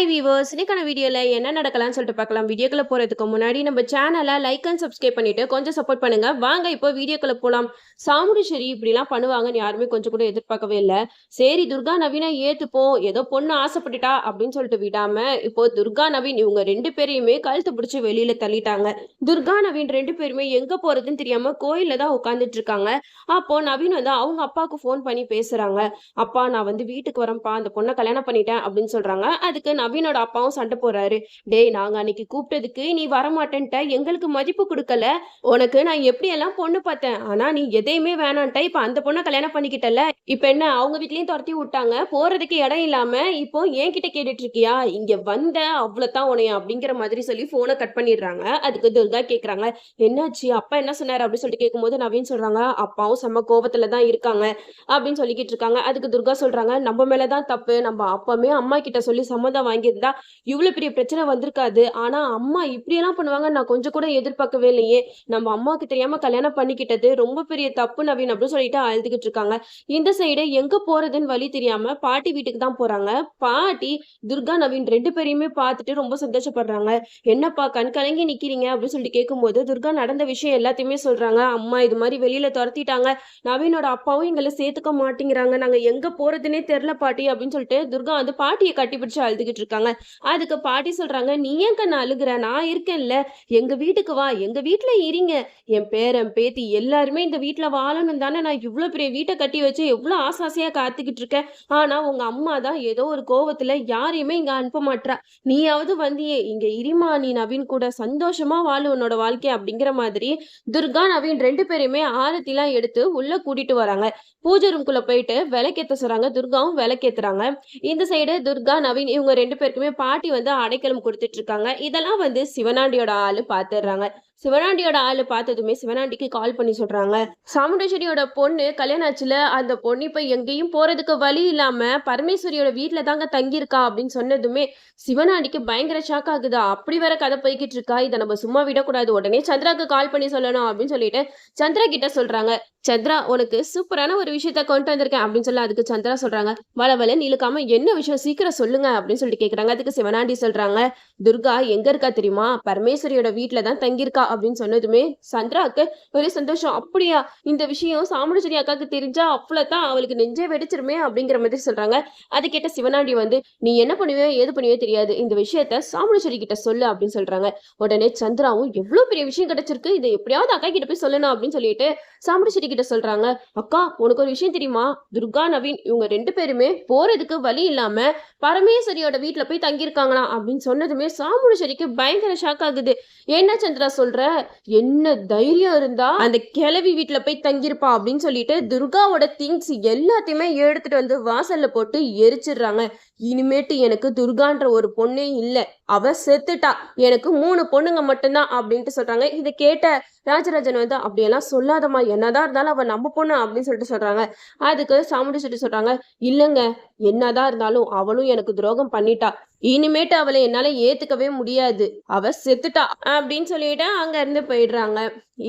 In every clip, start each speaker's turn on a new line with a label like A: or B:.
A: Hi viewers இன்னைக்கான வீடியோவில் என்ன நடக்கலாம்னு சொல்லிட்டு பார்க்கலாம். வீடியோக்குள்ள போகிறதுக்கு முன்னாடி நம்ம சேனலை லைக் அண்ட் சப்ஸ்கிரைப் பண்ணிட்டு கொஞ்சம் சப்போர்ட் பண்ணுங்க. வாங்க இப்போ வீடியோக்குள்ள போகலாம் சாமுடிச்சேரி இப்படிலாம் பண்ணுவாங்கன்னு யாருமே கொஞ்சம் கூட எதிர்பார்க்கவே இல்லை. சரி துர்கா நவீனை ஏத்துப்போம். ஏதோ பொண்ணு ஆசைப்பட்டுட்டா அப்படின்னு சொல்லிட்டு விடாம இப்போ துர்கா நவீன் இவங்க ரெண்டு பேரையுமே கழுத்து பிடிச்சி வெளியில தள்ளிட்டாங்க. துர்கா நவீன் ரெண்டு பேருமே எங்க போறதுன்னு தெரியாம கோயில்ல தான் உட்காந்துட்டு இருக்காங்க. அப்போ நவீன் வந்து அவங்க அப்பாவுக்கு ஃபோன் பண்ணி பேசுறாங்க. அப்பா நான் வந்து வீட்டுக்கு வரேன்ப்பா. அந்த பொண்ணை கல்யாணம் பண்ணிட்டேன் அப்படின்னு சொல்றாங்க. அதுக்கு நவீனோட அப்பாவும் சண்டை போறாரு டேய் நாங்க அன்னைக்கு கூப்பிட்டதுக்கு நீ வரமாட்டேன்ட்ட. எங்களுக்கு மதிப்பு கொடுக்கல. உனக்கு நான் எப்படி எல்லாம் பொண்ணு பார்த்தேன்? ஆனா நீ எதையுமே வேணான்ட்ட. இப்ப அந்த பொண்ணை கல்யாணம் பண்ணிக்கிட்டல இப்ப என்ன அவங்க வீட்லயும் துரத்தி விட்டாங்க. போறதுக்கு இடம் இல்லாம இப்போ என்கிட்ட கேட்டுட்டு இருக்கியா இங்க வந்த அவ்வளவுதான் உனைய அப்படிங்கிற மாதிரி சொல்லி போனை கட் பண்ணிடுறாங்க. அதுக்கு துர்கா கேக்குறாங்க. என்னாச்சு? அப்பா என்ன சொன்னாரு? அப்படின்னு சொல்லிட்டு கேட்கும்போது நவீன் சொல்றாங்க அப்பாவும் செம்ம கோபத்துல தான் இருக்காங்க அப்படின்னு சொல்லிக்கிட்டு இருக்காங்க. அதுக்கு துர்கா சொல்றாங்க நம்ம மேலதான் தப்பு. நம்ம அப்பமே அம்மா கிட்ட சொல்லி சம்மதம் வாங்கியிருந்தா இவ்வளவு பெரிய பிரச்சனை வந்திருக்காது. ஆனா அம்மா இப்படியெல்லாம் பண்ணுவாங்க நான் கொஞ்சம் கூட எதிர்பார்க்கவே இல்லையே. நம்ம அம்மாவுக்கு தெரியாம கல்யாணம் பண்ணிக்கிட்டது ரொம்ப பெரிய தப்பு நவீன் அப்படின்னு சொல்லிட்டு அழுதுகிட்டு இருக்காங்க. இந்த சைடு எங்க போறதுன்னு வழி தெரியாம பாட்டி வீட்டுக்கு தான் போறாங்க. பாட்டி துர்கா நவீன் ரெண்டு பேரையுமே பார்த்துட்டு ரொம்ப சந்தோஷப்படுறாங்க. என்னப்பா கண் கலங்கி நிக்கிறீங்க அப்படின்னு சொல்லிட்டு கேட்கும்போது துர்கா நடந்த விஷயம் எல்லாத்தையுமே சொல்றாங்க. அம்மா இது மாதிரி வெளியில துரத்திட்டாங்க. நவீனோட அப்பாவும் எங்களை சேர்த்துக்க மாட்டேங்கிறாங்க. நாங்க எங்க போறதுன்னே தெரில பாட்டி அப்படின்னு சொல்லிட்டு துர்கா வந்து பாட்டியை கட்டி பிடிச்சு பேசிட்டு இருக்காங்க. அதுக்கு பாட்டி சொல்றாங்க நீ ஏன் கண்ணு அழுகுற? நான் இருக்கேன்ல. எங்க வீட்டுக்கு வா. எங்க வீட்டுல இருங்க. என் பேரன் பேத்தி எல்லாருமே இந்த வீட்டுல வாழணும் தானே. நான் இவ்வளவு பெரிய வீட்டை கட்டி வச்சு எவ்வளவு ஆசை ஆசையா காத்துக்கிட்டு இருக்கேன். ஆனா உங்க அம்மா தான் ஏதோ ஒரு கோவத்துல யாரையுமே இங்க அனுப்ப மாட்றா. நீயாவது வந்தியே. இங்க இரிமா நீ நவீன் கூட சந்தோஷமா வாழு உன்னோட வாழ்க்கை அப்படிங்கிற மாதிரி துர்கா நவீன் ரெண்டு பேருமே ஆரத்திலாம் எடுத்து உள்ள கூட்டிட்டு வராங்க. பூஜை ரூம்குள்ள போயிட்டு விளக்கேத்த சொல்றாங்க. துர்காவும் விளக்கேத்துறாங்க. இந்த சைடு துர்கா நவீன் இவங்க ரெண்டு பேருக்குமே பாட்டி வந்து அடைக்கலம் கொடுத்துட்டு இருக்காங்க. இதெல்லாம் வந்து சிவனாண்டியோட ஆளு பாத்துடுறாங்க சிவனாண்டியோட ஆளு பார்த்ததுமே சிவனாண்டிக்கு கால் பண்ணி சொல்றாங்க. சாமுண்டேஸ்வரியோட பொண்ணு கல்யாணம் ஆச்சுல அந்த பொண்ணு இப்ப எங்கேயும் போறதுக்கு வழி இல்லாம பரமேஸ்வரியோட வீட்டுல தாங்க தங்கியிருக்கா அப்படின்னு சொன்னதுமே சிவனாண்டிக்கு பயங்கர ஷாக் ஆகுது. அப்படி வர கதை போய்கிட்டு இருக்கா? இதை நம்ம சும்மா விடக்கூடாது. உடனே சந்திராக்கு கால் பண்ணி சொல்லணும் அப்படின்னு சொல்லிட்டு சந்திரா கிட்ட சொல்றாங்க. சந்திரா உனக்கு சூப்பரான ஒரு விஷயத்த கொண்டு வந்திருக்கேன் அப்படின்னு சொல்லி அதுக்கு சந்திரா சொல்றாங்க. வள வள இழுக்காம என்ன விஷயம்? சீக்கிரம் சொல்லுங்க அப்படின்னு சொல்லிட்டு கேக்குறாங்க. அதுக்கு சிவனாண்டி சொல்றாங்க. துர்கா எங்க இருக்கா தெரியுமா? பரமேஸ்வரியோட வீட்டுல தான் தங்கியிருக்கா அப்படின்னு சொன்னதுமே சந்திராவுக்கு ஒரே சந்தோஷம். அப்படியா இந்த விஷயம் சாமுண்டேஸ்வரி அக்காவுக்கு தெரிஞ்சா அவ்வளோதான் அவளுக்கு நெஞ்சே வெடிச்சிருமே அப்படிங்கிற மாதிரி சொல்றாங்க. அது கேட்ட சிவனாண்டி வந்து நீ என்ன பண்ணுவே ஏது பண்ணுவே தெரியாது. இந்த விஷயத்த சாமுண்டேஸ்வரி கிட்ட சொல்லு அப்படின்னு சொல்றாங்க. உடனே சந்திராவும் எவ்வளவு பெரிய விஷயம் கிடைச்சிருக்கு. இதை எப்படியாவது அக்கா கிட்ட போய் சொல்லணும் அப்படின்னு சொல்லிட்டு சாமுண்டேஸ்வரி கிட்ட சொல்றாங்க. அக்கா உனக்கு ஒரு விஷயம் தெரியுமா? துர்கா நவீன் இவங்க ரெண்டு பேருமே போறதுக்கு வழி இல்லாம பரமேஸ்வரியோட வீட்டுல போய் தங்கியிருக்காங்களாம் அப்படின்னு சொன்னதுமே சாமுண்டேஸ்வரிக்கு பயங்கர ஷாக் ஆகுது. என்ன சந்திரா சொல்ற? என்ன தைரியம் இருந்தா அந்த கிழவி வீட்டுல போய் தங்கியிருப்பா அப்படின்னு சொல்லிட்டு துர்காவோட திங்ஸ் எல்லாத்தையுமே எடுத்துட்டு வந்து வாசல்ல போட்டு எரிச்சிடுறாங்க. இனிமேட்டு எனக்கு துர்கான்ற ஒரு பொண்ணே இல்ல. அவ செத்துட்டா. எனக்கு மூணு பொண்ணுங்க மட்டும்தான் அப்படின்ட்டு சொல்றாங்க. இதை கேட்ட ராஜராஜன் வந்து அப்படியெல்லாம் சொல்லாதம்மா. என்னதான் இருந்தாலும் அவ நம்ம பொண்ணு அப்படின்னு சொல்லிட்டு சொல்றாங்க. அதுக்கு சாமுண்டேஸ்வரி சொல்றாங்க இல்லைங்க என்னதான் இருந்தாலும் அவளும் எனக்கு துரோகம் பண்ணிட்டா. இனிமேட்டு அவளை என்னால ஏத்துக்கவே முடியாது. அவ செத்துட்டா அப்படின்னு சொல்லிட்டு அங்க இருந்து போயிடுறாங்க.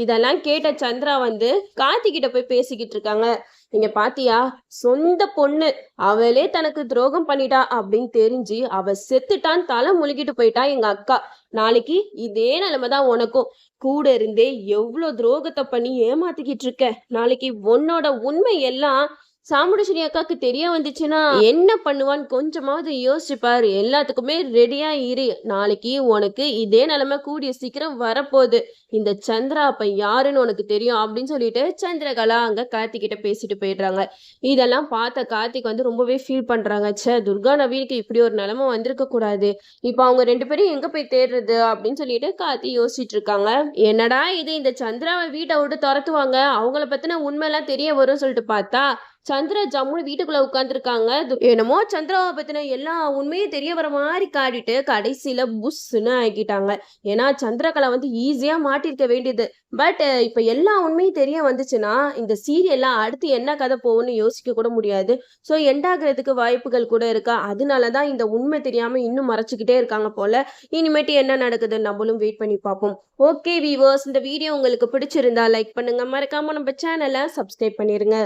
A: இதெல்லாம் கேட்ட சந்திரா வந்து கார்த்திகிட்ட போய் பேசிக்கிட்டு இருக்காங்க. நீங்க பாத்தியா? சொந்த பொண்ணு. அவளே தனக்கு துரோகம் பண்ணிட்டா அப்படின்னு தெரிஞ்சு அவ செத்துட்டான்னு தலை முழுகிட்டு போயிட்டா எங்க அக்கா. நாளைக்கு இதே நிலைமை தான் உனக்கும். கூட இருந்தே எவ்வளோ துரோகத்தை பண்ணி ஏமாத்திக்கிட்டு இருக்க? நாளைக்கு உன்னோட உண்மை எல்லாம் சாமுண்டேஸ்வரி அக்காக்கு தெரிய வந்துச்சுன்னா என்ன பண்ணுவான்னு கொஞ்சமாவது யோசிச்சுப்பாரு எல்லாத்துக்குமே ரெடியா இரு. நாளைக்கு உனக்கு இதே நிலைமை கூடிய சீக்கிரம் வரப்போகுது. இந்த சந்திரா அப்ப யாருன்னு உனக்கு தெரியும் அப்படின்னு சொல்லிட்டு சந்திரகலா அங்க கார்த்திகிட்ட பேசிட்டு போயிடுறாங்க. இதெல்லாம் பார்த்த கார்த்திக் வந்து ரொம்பவே ஃபீல் பண்றாங்க. சே துர்கா நவீனுக்கு இப்படி ஒரு நிலைமை வந்திருக்க கூடாது. இப்போ அவங்க ரெண்டு பேரும் எங்க போய் தேடுறது அப்படின்னு சொல்லிட்டு கார்த்தி யோசிச்சுட்டு இருக்காங்க. என்னடா இது இந்த சந்திராவை வீட்டை விட்டு துரத்துவாங்க. அவங்கள பத்தின உண்மையெல்லாம் தெரிய வரும்னு சொல்லிட்டு பார்த்தா சந்திரா ஜம்முன்னு வீட்டுக்குள்ள உட்காந்துருக்காங்க என்னமோ சந்திராவை பத்தின எல்லா உண்மையும் தெரிய வர மாதிரி காடிட்டு கடைசியில புஷ்ன்னு ஆக்கிட்டாங்க. ஏன்னா சந்திரகலா வந்து ஈஸியா மாட்டிருக்க வேண்டியது. பட் இப்ப எல்லா உண்மையும் தெரிய வந்துச்சுன்னா இந்த சீரியல்ல அடுத்து என்ன கதை போகும்னு யோசிக்க கூட முடியாது. ஸோ எண்டாகிறதுக்கு வாய்ப்புகள் கூட இருக்கா? அதனாலதான் இந்த உண்மை தெரியாம இன்னும் மறைச்சுக்கிட்டே இருக்காங்க போல. இனிமேட்டு என்ன நடக்குது நம்மளும் வெயிட் பண்ணி பார்ப்போம். ஓகே வீவர்ஸ் இந்த வீடியோ உங்களுக்கு பிடிச்சிருந்தா லைக் பண்ணுங்க. மறக்காம நம்ம சேனலை சப்ஸ்கிரைப் பண்ணிருங்க.